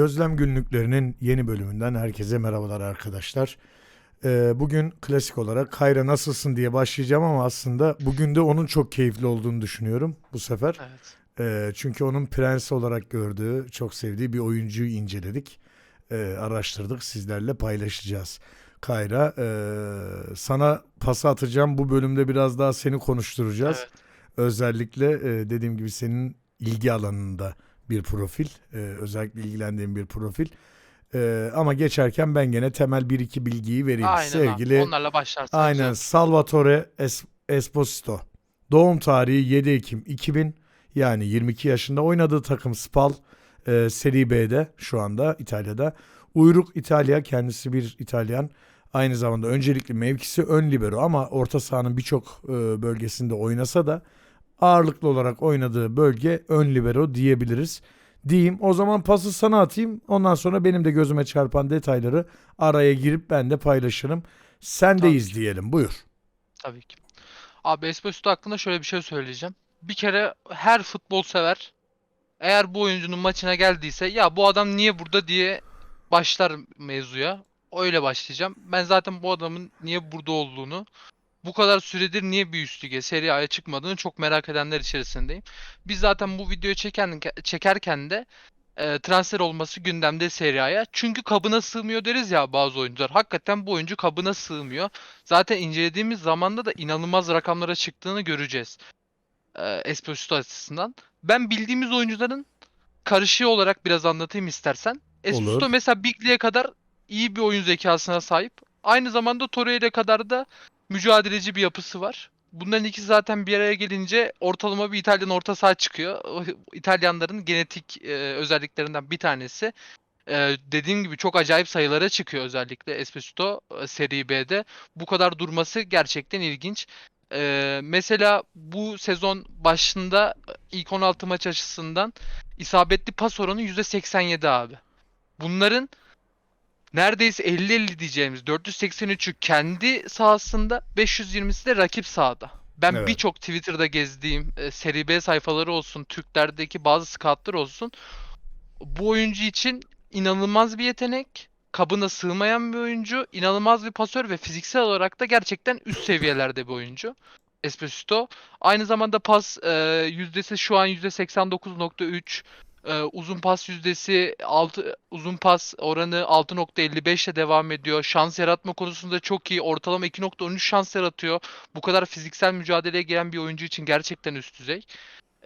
Gözlem Günlüklerinin yeni bölümünden herkese merhabalar arkadaşlar. Ee, bugün klasik olarak Kayra nasılsın diye başlayacağım ama aslında bugün de onun çok keyifli olduğunu düşünüyorum bu sefer. Evet. Ee, çünkü onun prens olarak gördüğü, çok sevdiği bir oyuncuyu inceledik, Ee, araştırdık, sizlerle paylaşacağız. Kayra, ee, sana pası atacağım. Bu bölümde biraz daha seni konuşturacağız. Evet. Özellikle e, dediğim gibi senin ilgi alanında bir profil. e, özellikle ilgilendiğin bir profil. E, ama geçerken ben gene temel bir iki bilgiyi vereyim. Aynen Sevgili abi. Onlarla başlarsak aynen güzel. Salvatore Es- Esposito. Doğum tarihi 7 Ekim 2000. Yani 22 yaşında oynadığı takım Spal e, Serie B'de şu anda İtalya'da. Uyruk İtalya kendisi bir İtalyan. Aynı zamanda öncelikli mevkisi ön libero ama orta sahanın birçok e, bölgesinde oynasa da ağırlıklı olarak oynadığı bölge ön libero diyebiliriz. Diyeyim. O zaman pası sana atayım. Ondan sonra benim de gözüme çarpan detayları araya girip ben de paylaşırım. Sendeyiz Tabii ki. diyelim. Buyur. Tabii ki. Abi Esposito hakkında şöyle bir şey söyleyeceğim. Bir kere her futbol sever eğer bu oyuncunun maçına geldiyse ya bu adam niye burada diye başlar mevzuya. Öyle başlayacağım. Ben zaten bu adamın niye burada olduğunu, bu kadar süredir niye bir üst lige, Serie A'ya çıkmadığını çok merak edenler içerisindeyim. Biz zaten bu videoyu çeken, çekerken de e, transfer olması gündemde Serie A'ya. Çünkü kabına sığmıyor deriz ya bazı oyuncular. Hakikaten bu oyuncu kabına sığmıyor. Zaten incelediğimiz zamanda da inanılmaz rakamlara çıktığını göreceğiz. E, Esposito açısından. Ben bildiğimiz oyuncuların karışığı olarak biraz anlatayım istersen. Esposito mesela Big League'e kadar iyi bir oyun zekasına sahip. Aynı zamanda Torreira kadar da mücadeleci bir yapısı var. Bunların ikisi zaten bir araya gelince ortalama bir İtalyan orta saha çıkıyor. İtalyanların genetik e, özelliklerinden bir tanesi. E, dediğim gibi çok acayip sayılara çıkıyor özellikle Esposito e, Serie B'de. Bu kadar durması gerçekten ilginç. E, mesela bu sezon başında e, ilk 16 maç açısından isabetli pas oranı %87 abi. Bunların neredeyse 50-50 diyeceğimiz 483'ü kendi sahasında 520'si de rakip sahada. Ben Evet. birçok Twitter'da gezdiğim e, Serie B sayfaları olsun, Türklerdeki bazı scoutlar olsun bu oyuncu için inanılmaz bir yetenek. Kabına sığmayan bir oyuncu, inanılmaz bir pasör ve fiziksel olarak da gerçekten üst seviyelerde bir oyuncu. Esposito. Aynı zamanda pas e, yüzdesi şu an %89.3. E, uzun pas yüzdesi 6 uzun pas oranı 6.55 ile devam ediyor. Şans yaratma konusunda çok iyi. Ortalama 2.13 şans yaratıyor. Bu kadar fiziksel mücadeleye giren bir oyuncu için gerçekten üst düzey.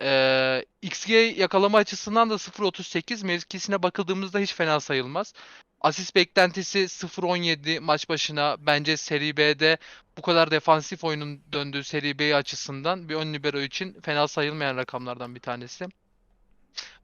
Ee, XG yakalama açısından da 0.38 mevkisine bakıldığımızda hiç fena sayılmaz. Asist beklentisi 0.17 maç başına bence Serie B'de bu kadar defansif oyunun döndüğü Serie B açısından bir ön libero için fena sayılmayan rakamlardan bir tanesi.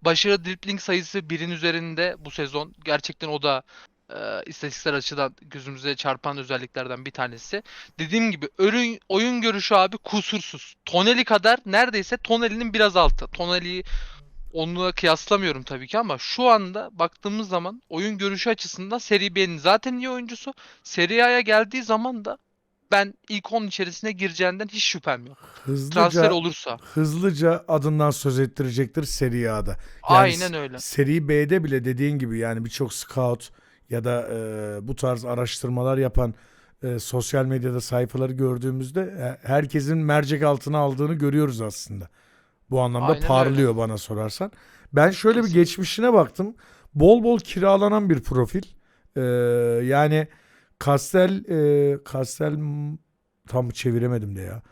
Başarılı dribbling sayısı birin üzerinde bu sezon. Gerçekten o da e, istatistiksel açıdan gözümüze çarpan özelliklerden bir tanesi. Dediğim gibi oyun, oyun görüşü abi kusursuz. Toneli kadar neredeyse Toneli'nin biraz altı. Toneli'yi onunla kıyaslamıyorum tabii ki ama şu anda baktığımız zaman oyun görüşü açısından Serie B'nin zaten iyi oyuncusu. Serie A'ya geldiği zaman da ben ilk 10 içerisine gireceğinden hiç şüphem yok. Transfer Hızlıca olursa. hızlıca adından söz ettirecektir Serie A'da. Yani Aynen öyle. Seri B'de bile dediğin gibi yani birçok scout ya da e, bu tarz araştırmalar yapan e, sosyal medyada sayfaları gördüğümüzde e, herkesin mercek altına aldığını görüyoruz aslında. Bu anlamda Aynen öyle. parlıyor bana sorarsan. Ben şöyle bir Kesinlikle. geçmişine baktım. Bol bol kiralanan bir profil. E, yani Castel e, Castel tam çeviremedim de ya.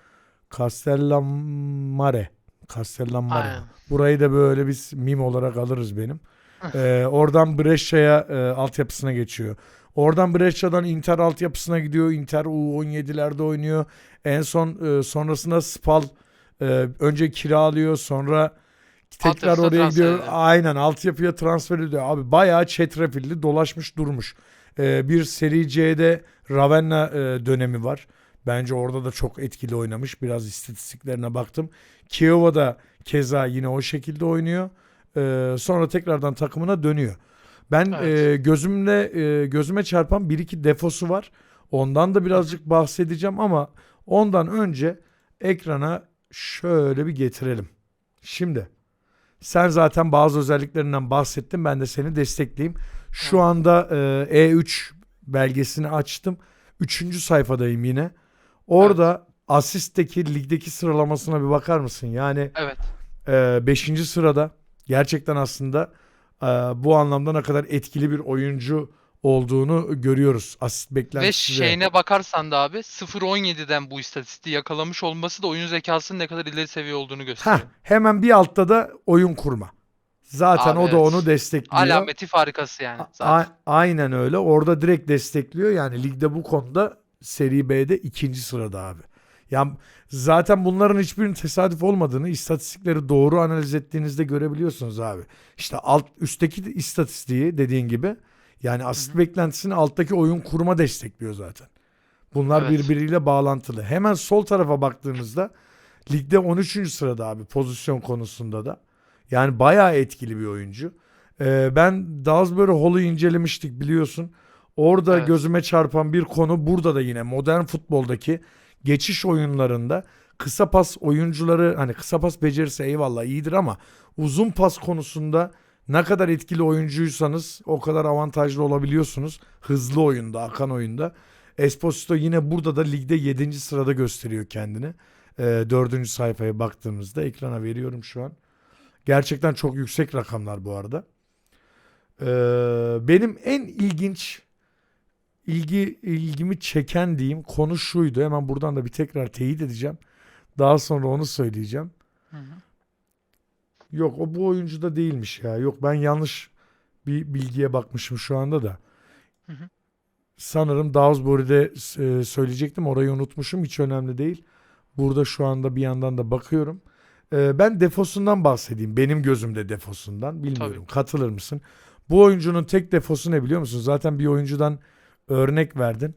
Castellammare. Castellammare. Aynen. Burayı da böyle biz mim olarak alırız benim. Ee, oradan Brescia'ya e, altyapısına geçiyor. Oradan Brescia'dan Inter altyapısına gidiyor. Inter U17'lerde oynuyor. En son e, sonrasında Spal e, önce kiralıyor sonra tekrar oraya gidiyor. Aynen altyapıya transfer ediyor. Abi bayağı çetrefilli dolaşmış durmuş. Ee, bir Serie C'de Ravenna e, dönemi var. Bence orada da çok etkili oynamış. Biraz istatistiklerine baktım. Kieva'da keza yine o şekilde oynuyor. Ee, sonra tekrardan takımına dönüyor. Ben Evet. e, gözümle e, gözüme çarpan bir iki defosu var. Ondan da birazcık bahsedeceğim ama ondan önce ekrana şöyle bir getirelim. Şimdi Sen zaten bazı özelliklerinden bahsettin. Ben de seni destekleyeyim. Şu anda e, E3 belgesini açtım. Üçüncü sayfadayım yine. Orada asistteki ligdeki sıralamasına bir bakar mısın? Yani Evet. 5. sırada gerçekten aslında e, bu anlamda ne kadar etkili bir oyuncu olduğunu görüyoruz. Asist Ve beklentisi de- şeyine bakarsan da abi 0-17'den bu istatistiği yakalamış olması da oyun zekasının ne kadar ileri seviye olduğunu Heh, gösteriyor. hemen bir altta da oyun kurma. Zaten Abi o da evet. onu destekliyor. Alameti farikası yani A- zaten. aynen öyle. Orada direkt destekliyor. Yani ligde bu konuda Seri B'de ikinci sırada abi. Yani zaten bunların hiçbirinin tesadüf olmadığını istatistikleri doğru analiz ettiğinizde görebiliyorsunuz abi. İşte alt üstteki de istatistiği dediğin gibi yani asist beklentisini alttaki oyun kurma destekliyor zaten. Bunlar Evet. birbiriyle bağlantılı. Hemen sol tarafa baktığınızda ligde 13. sırada abi pozisyon konusunda da. Yani bayağı etkili bir oyuncu. Ee, ben Dalsbury Hall'u incelemiştik biliyorsun. Orada Evet. gözüme çarpan bir konu burada da yine modern futboldaki geçiş oyunlarında kısa pas oyuncuları hani kısa pas becerisi eyvallah iyidir ama uzun pas konusunda ne kadar etkili oyuncuysanız o kadar avantajlı olabiliyorsunuz. Hızlı oyunda, akan oyunda. Esposito yine burada da ligde 7. sırada gösteriyor kendini. Ee, 4. sayfaya baktığımızda ekrana veriyorum şu an. Gerçekten çok yüksek rakamlar bu arada. Ee, benim en ilginç ilgi ilgimi çeken diyeyim konu şuydu. Hemen buradan da bir tekrar teyit edeceğim. Daha sonra onu söyleyeceğim. Hı hı. Yok o bu oyuncuda değilmiş ya. Yok ben yanlış bir bilgiye bakmışım şu anda da. Hı hı. Sanırım Dawsbury'de e, söyleyecektim. Orayı unutmuşum. Hiç önemli değil. Burada şu anda bir yandan da bakıyorum. E, ben defosundan bahsedeyim. Benim gözümde defosundan. Bilmiyorum. Katılır mısın? Bu oyuncunun tek defosu ne biliyor musun? Zaten bir oyuncudan örnek verdin.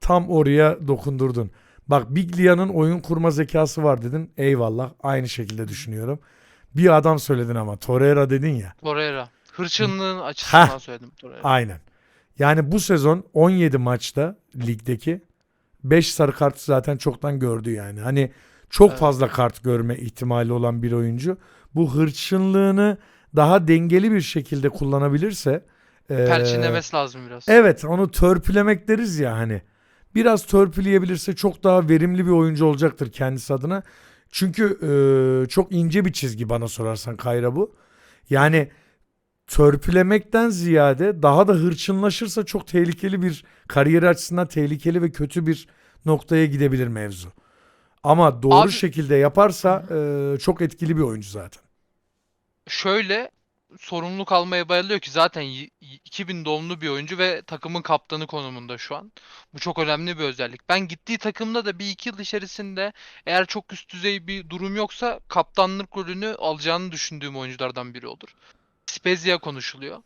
Tam oraya dokundurdun. Bak Biglia'nın oyun kurma zekası var dedin. Eyvallah. Aynı şekilde düşünüyorum. Bir adam söyledin ama Torreira dedin ya. Torreira. Hırçınlığın açısından söyledim Torreira. Aynen. Yani bu sezon 17 maçta ligdeki 5 sarı kart zaten çoktan gördü yani. Hani çok Evet. fazla kart görme ihtimali olan bir oyuncu. Bu hırçınlığını daha dengeli bir şekilde kullanabilirse eee, Perçinlemesi lazım biraz. Evet onu törpülemek deriz ya hani. Biraz törpüleyebilirse çok daha verimli bir oyuncu olacaktır kendisi adına. Çünkü e, çok ince bir çizgi bana sorarsan Kayra bu. Yani törpülemekten ziyade daha da hırçınlaşırsa çok tehlikeli bir kariyeri açısından tehlikeli ve kötü bir noktaya gidebilir mevzu. Ama doğru Abi- şekilde yaparsa e, çok etkili bir oyuncu zaten. Şöyle sorumluluk almaya bayılıyor ki zaten y- y- 2000 doğumlu bir oyuncu ve takımın kaptanı konumunda şu an. Bu çok önemli bir özellik. Ben gittiği takımda da bir iki yıl içerisinde eğer çok üst düzey bir durum yoksa kaptanlık rolünü alacağını düşündüğüm oyunculardan biri olur. Spezia konuşuluyor.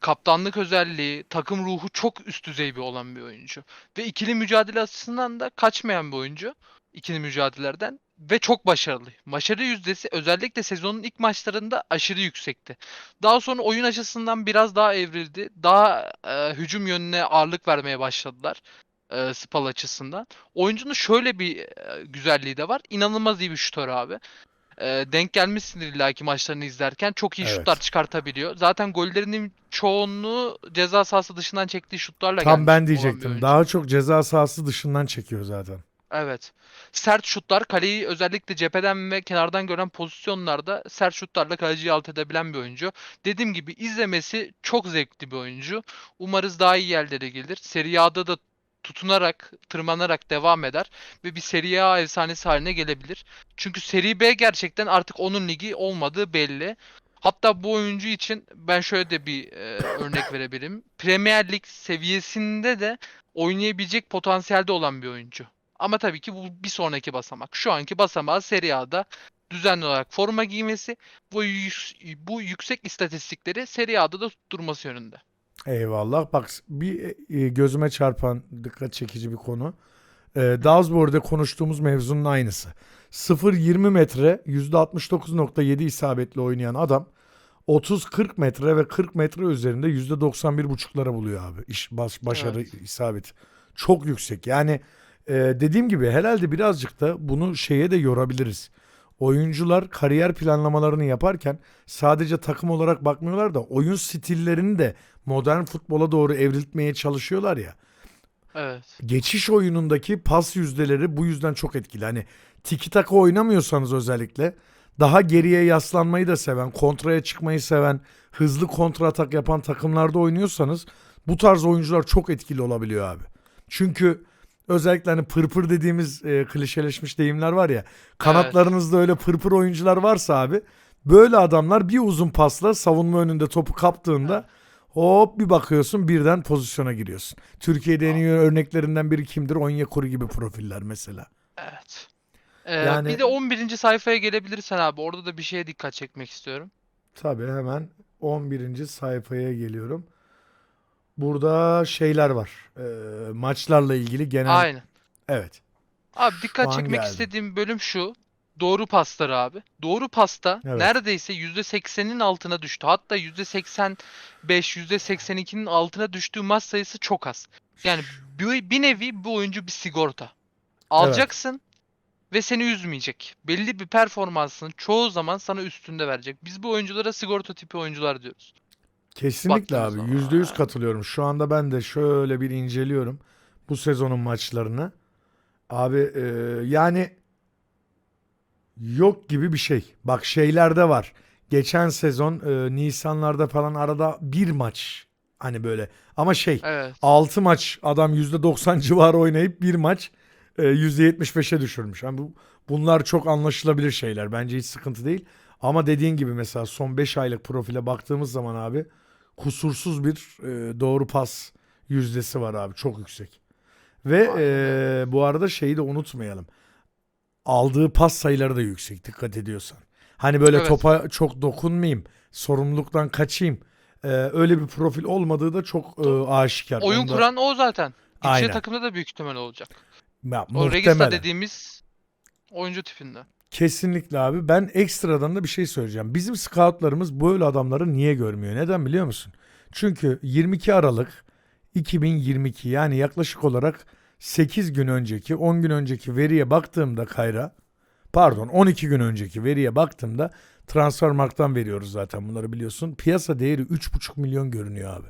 Kaptanlık özelliği, takım ruhu çok üst düzey bir olan bir oyuncu. Ve ikili mücadele açısından da kaçmayan bir oyuncu. İkili mücadelelerden ve çok başarılı. Başarı yüzdesi özellikle sezonun ilk maçlarında aşırı yüksekti. Daha sonra oyun açısından biraz daha evrildi. Daha e, hücum yönüne ağırlık vermeye başladılar. E, Spal açısından. Oyuncunun şöyle bir e, güzelliği de var. İnanılmaz iyi bir şutör abi. E, denk gelmişsindir illaki maçlarını izlerken. Çok iyi Evet. şutlar çıkartabiliyor. Zaten gollerinin çoğunluğu ceza sahası dışından çektiği şutlarla Tam gelmiş ben olan bir diyecektim. Daha çok ceza sahası dışından çekiyor zaten. Evet. Sert şutlar kaleyi özellikle cepheden ve kenardan gören pozisyonlarda sert şutlarla kaleciyi alt edebilen bir oyuncu. Dediğim gibi izlemesi çok zevkli bir oyuncu. Umarız daha iyi yerlere gelir. Serie A'da da tutunarak, tırmanarak devam eder ve bir Serie A efsanesi haline gelebilir. Çünkü Serie B gerçekten artık onun ligi olmadığı belli. Hatta bu oyuncu için ben şöyle de bir e, örnek verebilirim. Premier Lig seviyesinde de oynayabilecek potansiyelde olan bir oyuncu. Ama tabii ki bu bir sonraki basamak. Şu anki basamağı Serie A'da düzenli olarak forma giymesi bu, bu yüksek istatistikleri Serie A'da da tutturması yönünde. Eyvallah. Bak bir e, gözüme çarpan dikkat çekici bir konu. E, Dawsbury'de konuştuğumuz mevzunun aynısı. 0-20 metre %69.7 isabetli oynayan adam 30-40 metre ve 40 metre üzerinde %91.5'lara buluyor abi. İş baş, başarı isabeti. Çok yüksek. Yani e, dediğim gibi herhalde birazcık da bunu şeye de yorabiliriz. oyuncular kariyer planlamalarını yaparken sadece takım olarak bakmıyorlar da oyun stillerini de modern futbola doğru evriltmeye çalışıyorlar ya. Evet. Geçiş oyunundaki pas yüzdeleri bu yüzden çok etkili. Hani tiki taka oynamıyorsanız özellikle daha geriye yaslanmayı da seven, kontraya çıkmayı seven, hızlı kontra atak yapan takımlarda oynuyorsanız bu tarz oyuncular çok etkili olabiliyor abi. Çünkü özellikle hani pırpır dediğimiz e, klişeleşmiş deyimler var ya. Kanatlarınızda öyle pırpır oyuncular varsa abi böyle adamlar bir uzun pasla savunma önünde topu kaptığında hop bir bakıyorsun birden pozisyona giriyorsun. Türkiye'de en iyi örneklerinden biri kimdir? Onyekuru gibi profiller mesela. Evet. Ee, Yani- Bir de 11. sayfaya gelebilirsen abi. Orada da bir şeye dikkat çekmek istiyorum. Tabii hemen 11. sayfaya geliyorum. Burada şeyler var. Ee, maçlarla ilgili genel. Aynen. Evet. Abi dikkat an çekmek geldi. istediğim bölüm şu. Doğru pasları abi. Doğru pasta Evet. neredeyse %80'in altına düştü. Hatta %85, %82'nin altına düştüğü maç sayısı çok az. Yani bir, bir nevi bu oyuncu bir sigorta. Alacaksın ve seni üzmeyecek. Belli bir performansını çoğu zaman sana üstünde verecek. Biz bu oyunculara sigorta tipi oyuncular diyoruz. Kesinlikle Baktığınız abi. zaman. Yüzde yüz katılıyorum. Şu anda ben de şöyle bir inceliyorum. Bu sezonun maçlarını. Abi e, yani yok gibi bir şey. Bak şeylerde var. Geçen sezon e, Nisanlarda falan arada bir maç. Hani böyle. Ama şey Evet. 6 maç adam %90 civarı oynayıp bir maç e, %75'e düşürmüş. Yani bu, bunlar çok anlaşılabilir şeyler. Bence hiç sıkıntı değil. Ama dediğin gibi mesela son 5 aylık profile baktığımız zaman abi kusursuz bir e, doğru pas yüzdesi var abi. Çok yüksek. Ve e, bu arada şeyi de unutmayalım. Aldığı pas sayıları da yüksek dikkat ediyorsan. Hani böyle Evet. topa çok dokunmayayım, sorumluluktan kaçayım. e, öyle bir profil olmadığı da çok e, aşikar. Oyun Onda- kuran o zaten. Yüksek takımda da büyük ihtimal olacak. Ya, O Regista dediğimiz oyuncu tipinde. Kesinlikle abi. Ben ekstradan da bir şey söyleyeceğim. Bizim scoutlarımız böyle adamları niye görmüyor? Neden biliyor musun? Çünkü 22 Aralık 2022 yani yaklaşık olarak 8 gün önceki 10 gün önceki veriye baktığımda Kayra pardon 12 gün önceki veriye baktığımda Transfermarkt'tan veriyoruz zaten bunları biliyorsun. Piyasa değeri 3,5 milyon görünüyor abi.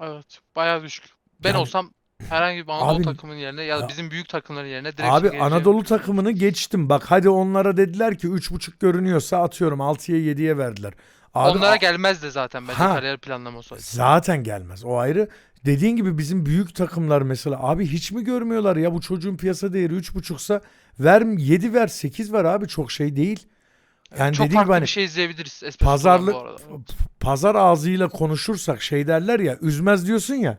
Evet. Bayağı düşük. Ben Yani- olsam herhangi bir Anadolu Abi- takımının yerine ya da bizim büyük takımların yerine direkt Abi geleceğim. Anadolu takımını geçtim. Bak hadi onlara dediler ki 3,5 görünüyorsa atıyorum 6'ya 7'ye verdiler. Abi, Onlara a- gelmez de zaten bence Ha. kariyer planlaması. açısından. Zaten gelmez. O ayrı. Dediğin gibi bizim büyük takımlar mesela abi hiç mi görmüyorlar ya bu çocuğun piyasa değeri 3.5'sa ver 7 ver 8 ver abi çok şey değil. Yani Çok dediğim gibi farklı hani bir şey izleyebiliriz. Espresso'dan pazarlık bu arada. pazar ağzıyla konuşursak şey derler ya üzmez diyorsun ya.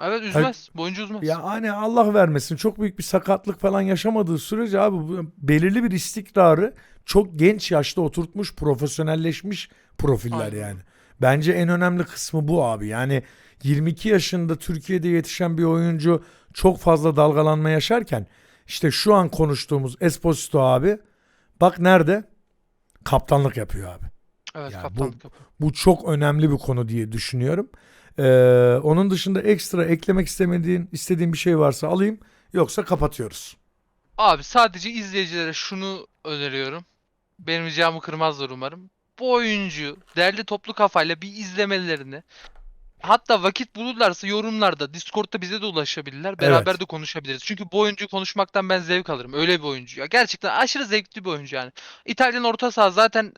Evet üzmez. Bu oyuncu üzmez. Ya hani Allah vermesin çok büyük bir sakatlık falan yaşamadığı sürece abi bu belirli bir istikrarı çok genç yaşta oturtmuş profesyonelleşmiş profiller Aynen. yani. Bence en önemli kısmı bu abi. Yani 22 yaşında Türkiye'de yetişen bir oyuncu çok fazla dalgalanma yaşarken işte şu an konuştuğumuz Esposito abi bak nerede? Kaptanlık yapıyor abi. evet ya bu- kaptanlık yapıyor. Bu çok önemli bir konu diye düşünüyorum. Ee, onun dışında ekstra eklemek istemediğin, istediğin bir şey varsa alayım. Yoksa kapatıyoruz. Abi sadece izleyicilere şunu öneriyorum. Benim ricamı kırmazlar umarım. Bu oyuncuyu derli toplu kafayla bir izlemelerini hatta vakit bulurlarsa yorumlarda Discord'da bize de ulaşabilirler. Beraber Evet. de konuşabiliriz. Çünkü bu oyuncuyu konuşmaktan ben zevk alırım. Öyle bir oyuncu ya. Gerçekten aşırı zevkli bir oyuncu yani. İtalyan orta saha zaten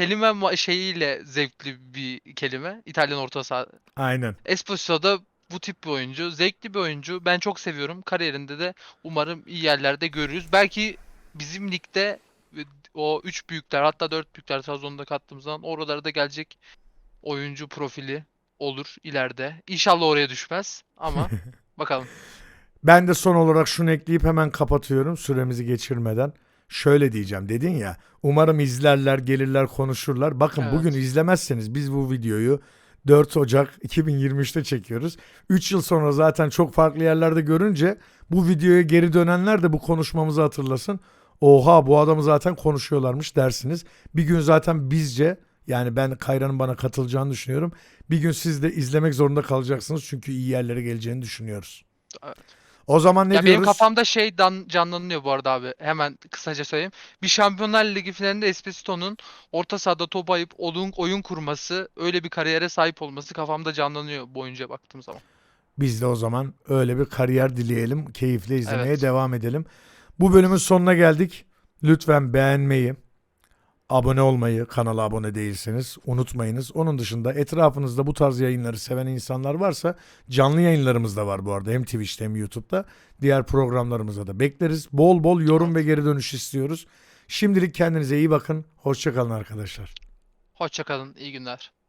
kelime şeyiyle zevkli bir kelime. İtalyan orta saha. Aynen. Esposito da bu tip bir oyuncu. Zevkli bir oyuncu. Ben çok seviyorum. Kariyerinde de umarım iyi yerlerde görürüz. Belki bizim ligde e, o 3 büyükler hatta 4 büyükler sezonunda kattığımız zaman oralara da gelecek oyuncu profili olur ileride. İnşallah oraya düşmez ama bakalım. Ben de son olarak şunu ekleyip hemen kapatıyorum süremizi geçirmeden. Şöyle diyeceğim dedin ya umarım izlerler gelirler konuşurlar. Bakın Evet. bugün izlemezseniz biz bu videoyu 4 Ocak 2023'te çekiyoruz. 3 yıl sonra zaten çok farklı yerlerde görünce bu videoya geri dönenler de bu konuşmamızı hatırlasın. Oha bu adamı zaten konuşuyorlarmış dersiniz. Bir gün zaten bizce yani ben Kayra'nın bana katılacağını düşünüyorum. Bir gün siz de izlemek zorunda kalacaksınız çünkü iyi yerlere geleceğini düşünüyoruz. Evet. O zaman ne ya diyoruz? benim kafamda şey dan canlanıyor bu arada abi. Hemen kısaca söyleyeyim. Bir Şampiyonlar Ligi finalinde Esposito'nun orta sahada top ayıp oyun, oyun kurması, öyle bir kariyere sahip olması kafamda canlanıyor bu oyuncuya baktığım zaman. Biz de o zaman öyle bir kariyer dileyelim. Keyifle izlemeye Evet. devam edelim. Bu bölümün sonuna geldik. Lütfen beğenmeyi, abone olmayı, kanala abone değilseniz unutmayınız. Onun dışında etrafınızda bu tarz yayınları seven insanlar varsa canlı yayınlarımız da var bu arada. Hem Twitch'te hem YouTube'da. Diğer programlarımıza da bekleriz. Bol bol yorum ve geri dönüş istiyoruz. Şimdilik kendinize iyi bakın. Hoşçakalın arkadaşlar. Hoşçakalın, iyi günler.